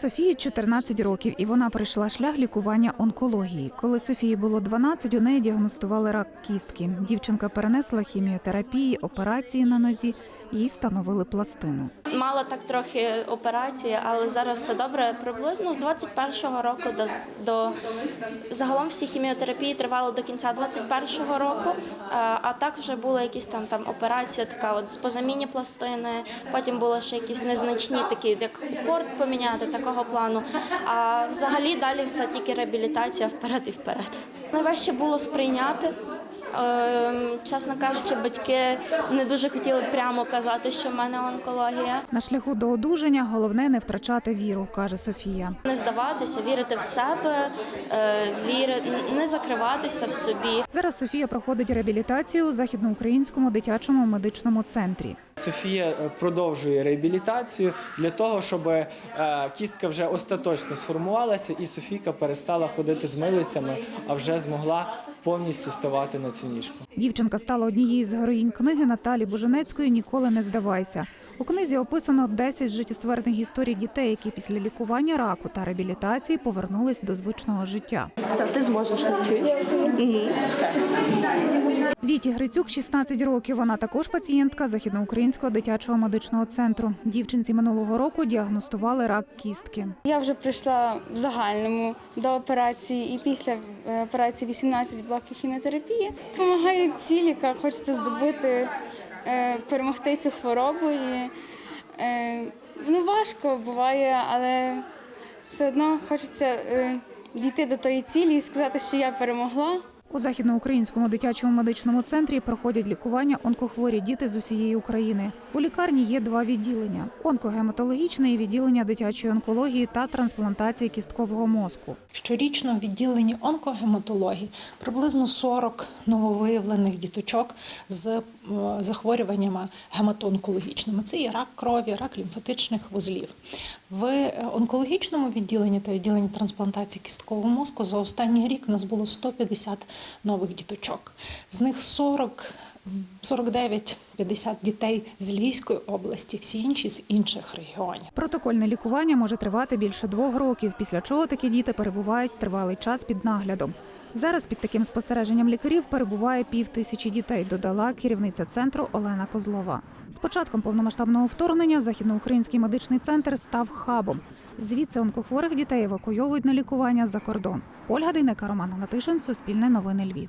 Софії 14 років, і вона пройшла шлях лікування онкології. Коли Софії було 12, у неї діагностували рак кістки. Дівчинка перенесла хіміотерапії, операції на нозі, їй встановили пластину. Мала так трохи операції, але зараз все добре. Приблизно з 21-го року до, до загалом всі хіміотерапії тривали до кінця 21-го року. А, а так вже були якісь там там операція, така от по заміні пластини. Потім були ще якісь незначні, такі як порт поміняти такого плану. А взагалі далі все тільки реабілітація вперед і вперед. Найважче було сприйняти. Ем, Чесно кажучи, батьки не дуже хотіли прямо казати, що в мене онкологія. На шляху до одужання головне не втрачати віру, каже Софія. Не здаватися, вірити в себе, е, віри, не закриватися в собі. Зараз Софія проходить реабілітацію у західноукраїнському дитячому медичному центрі. Софія е, продовжує реабілітацію для того, щоб е, кістка вже остаточно сформувалася, і Софійка перестала ходити з милицями, а вже змогла повністю ставати на цю ніжку. Дівчинка стала однією з героїнь книги Наталі Буженецької Ніколи не здавайся. У книзі описано 10 життєстверних історій дітей, які після лікування раку та реабілітації повернулись до звичного життя. Все, ти зможеш. Все. Віті Грицюк 16 років. Вона також пацієнтка західноукраїнського дитячого медичного центру. Дівчинці минулого року діагностували рак кістки. Я вже прийшла в загальному до операції і після е, операції 18 блоків хіміотерапії. Помагаю ціль, яка хочеться здобути, е, перемогти цю хворобу. І, е, ну, важко буває, але все одно хочеться дійти до тої цілі і сказати, що я перемогла. У західноукраїнському дитячому медичному центрі проходять лікування онкохворі діти з усієї України. У лікарні є два відділення: онкогематологічне і відділення дитячої онкології та трансплантації кісткового мозку. Щорічно в відділенні онкогематології приблизно 40 нововиявлених діточок з е, захворюваннями гематоонкологічними. Це є рак крові, рак лімфатичних вузлів. В е, онкологічному відділенні та відділенні трансплантації кісткового мозку за останній рік у нас було 150 нових діточок. З них 40 49-50 дітей з Львівської області, всі інші з інших регіонів. Протокольне лікування може тривати більше двох років, після чого такі діти перебувають тривалий час під наглядом. Зараз під таким спостереженням лікарів перебуває пів тисячі дітей, додала керівниця центру Олена Козлова. З початком повномасштабного вторгнення західноукраїнський медичний центр став хабом. Звідси онкохворих дітей евакуйовують на лікування за кордон. Ольга Дейнека, Роман Натишин, Суспільне новини Львів.